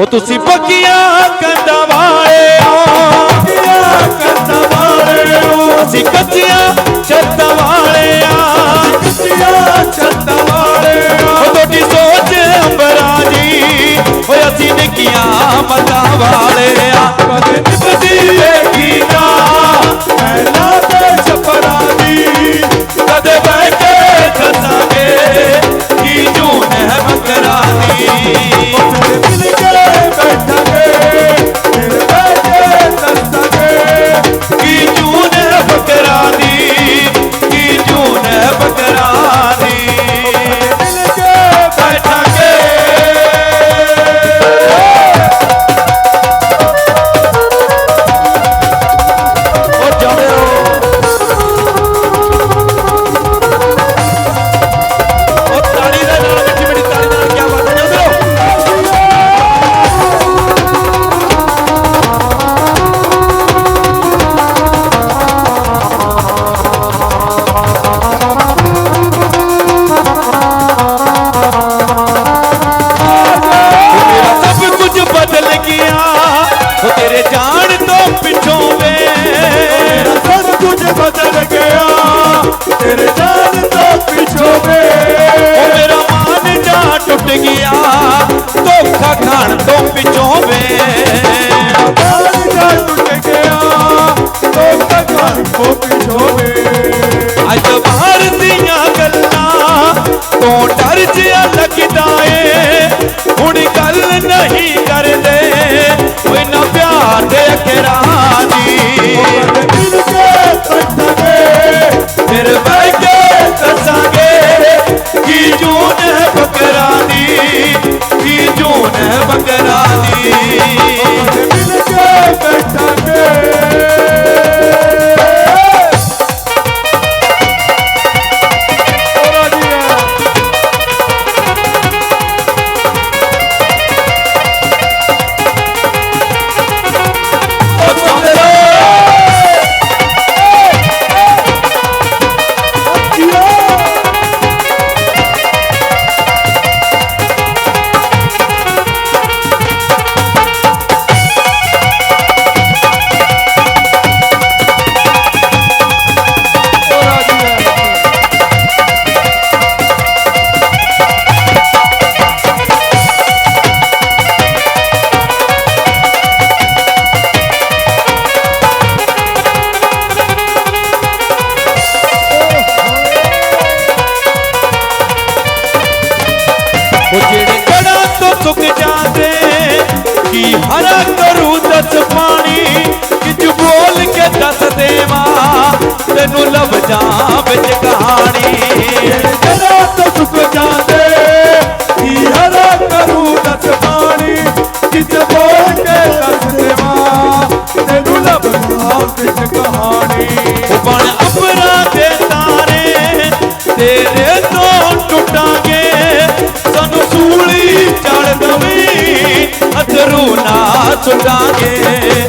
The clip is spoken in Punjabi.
ਉਹ ਤੁਸੀਂ ਪੱਕੀਆਂ ਕੰਦਾ ਵਾਲੇ ਹੋ ਪੱਕੀਆਂ ਕੰਦਾ ਵਾਲੇ ਹੋ। ਅਸੀਂ ਕੱਚੀਆਂ ਛੱਤਾਂ ਵਾਲੇ ਆ। ਕੱਚੀਆਂ ਛੱਤਾਂ ਵਾਲੇ ਉਹ ਤੁਹਾਡੀ ਸੋਚ ਅੰਬਰਾ ਜੀ ਓਏ ਅਸੀਂ ਨਿੱਕੀਆਂ ਮੱਤਾਂ ਵਾਲੇ ਆ। ਕਦੇ ਟਿੱਪਦੀ ਏ ਗੀਤਾ ਹੁਣ ਗੱਲ ਨਹੀਂ ਕਰਦੇ। ਕੋਈ ਨਾ ਪਿਆਰ ਦੇ ਅਕਰਾਂ ਦੀ ਪਾਣੀ ਹਰਾ ਕਰੂ ਦਸ ਪਾਣੀ ਕਿਜ ਬੋਲ ਕੇ ਦੱਸ ਦੇਵਾ, ਤੈਨੂੰ ਲਵ ਜਾ ਵਿੱਚ ਕਹਾਣੀ। ਛੁਡਾਵੇ